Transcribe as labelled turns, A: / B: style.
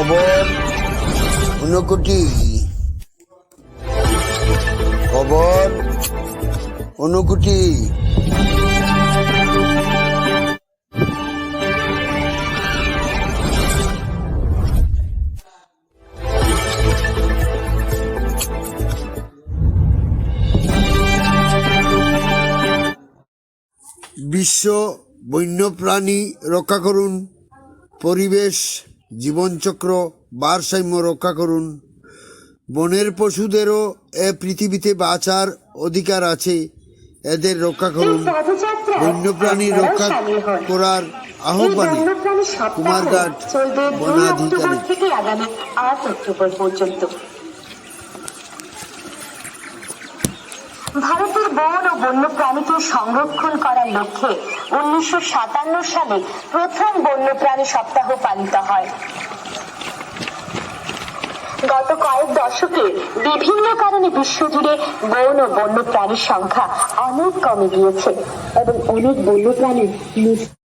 A: খবর ঊনকোটি। খবর ঊনকোটি। বিশ্ব বন্যপ্রাণী করুন। পরিবেশ জীবনচক্র ভারসাম্য রক্ষা করুন। বনের পশুদেরও এ পৃথিবীতে বাঁচার অধিকার আছে। এদের রক্ষা করুন। বন্যপ্রাণী রক্ষা করার আহ্বানে কুমারঘাট বনাধিকারী।
B: থেকে আগামী আট অক্টোবর পর্যন্ত। ভারতের বন ও বন্যপ্রাণীকে সংরক্ষণ করার লক্ষ্যে উনিশশো সাতান্ন সালে প্রথম বন্যপ্রাণী সপ্তাহ পালিত হয়। গত কয়েক দশকে বিভিন্ন কারণে বিশ্বজুড়ে বন ও বন্যপ্রাণীর সংখ্যা অনেক কমে গিয়েছে এবং অনেক বন্যপ্রাণী নিঃ